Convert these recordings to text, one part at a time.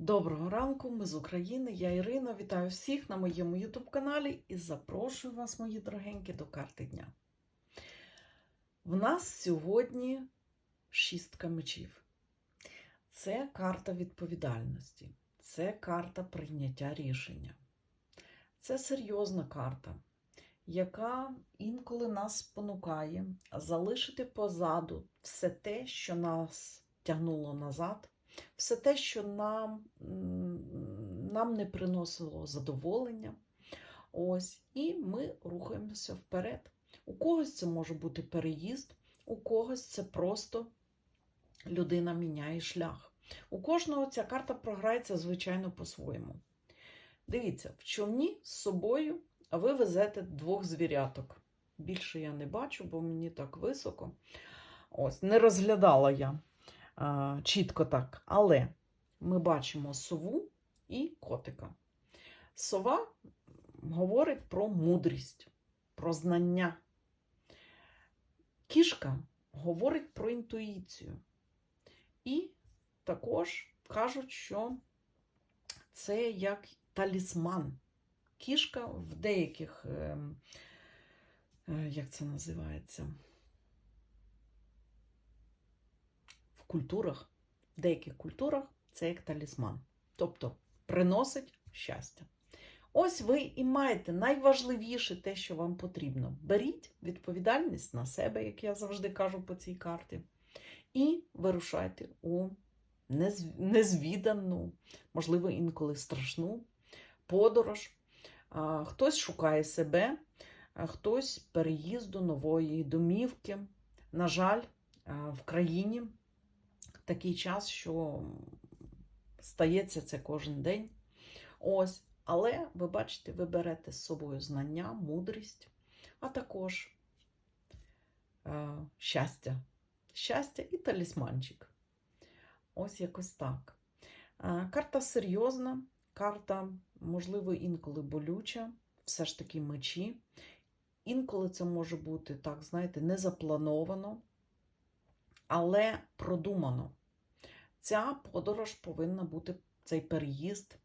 Доброго ранку, ми з України, я Ірина. Вітаю всіх на моєму YouTube каналі і запрошую вас, мої дорогенькі, до карти дня. В нас сьогодні шістка мечів. Це карта відповідальності, це карта прийняття рішення. Це серйозна карта, яка інколи нас спонукає залишити позаду все те, що нас тягнуло назад все те, що нам, нам не приносило задоволення. Ось, і ми рухаємося вперед. У когось це може бути переїзд, у когось це просто людина міняє шлях. У кожного ця карта програється, звичайно, по-своєму. Дивіться, в човні з собою ви везете двох звіряток. Більше я не бачу, бо мені так високо. Ось, не розглядала я чітко так. Але ми бачимо сову і котика. Сова говорить про мудрість, про знання. Кішка говорить про інтуїцію. І також кажуть, що це як талісман. Кішка в деяких, е, е, як це називається? в культурах, в деяких культурах це як талісман. Тобто приносить щастя. Ось ви і маєте найважливіше те, що вам потрібно. Беріть відповідальність на себе, як я завжди кажу по цій карті, і вирушайте у незвідану, можливо, інколи страшну подорож. Хтось шукає себе, хтось переїзду нової домівки. На жаль, в країні такий час, що стається це кожен день. Ось, але ви бачите, ви берете з собою знання, мудрість, а також е, щастя. Щастя і талісманчик. Ось якось так. Е, карта серйозна, карта, можливо, інколи болюча, все ж таки мечі. Інколи це може бути, так, знаєте, не заплановано, але продумано. Ця подорож повинна бути, цей переїзд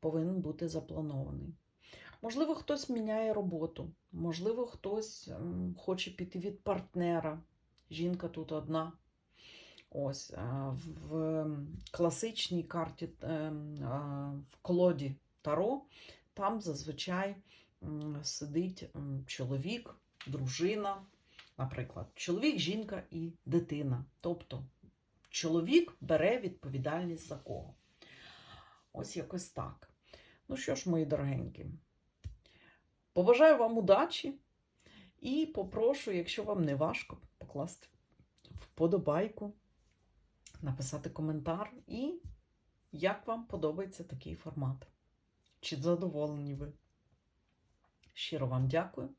повинен бути запланований. Можливо, хтось міняє роботу, можливо, хтось ем, хоче піти від партнера. Жінка тут одна. Ось в класичній карті ем, в колоді Таро, там зазвичай сидить чоловік, дружина, наприклад, чоловік, жінка і дитина. Тобто чоловік бере відповідальність за кого. Ось якось так. Ну що ж, мої дорогенькі, побажаю вам удачі і попрошу, якщо вам не важко, покласти вподобайку, написати коментар і як вам подобається такий формат. Чи задоволені ви? Щиро вам дякую.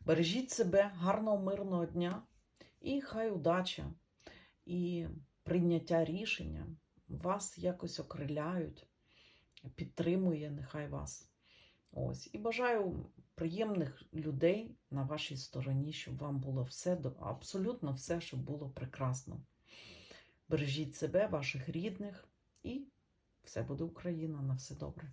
Бережіть себе, гарного, мирного дня і хай удача і прийняття рішення вас якось окриляють, підтримує нехай вас. Ось. І бажаю приємних людей на вашій стороні, щоб вам було все, абсолютно все, щоб було прекрасно. Бережіть себе, ваших рідних, і все буде Україна на все добре.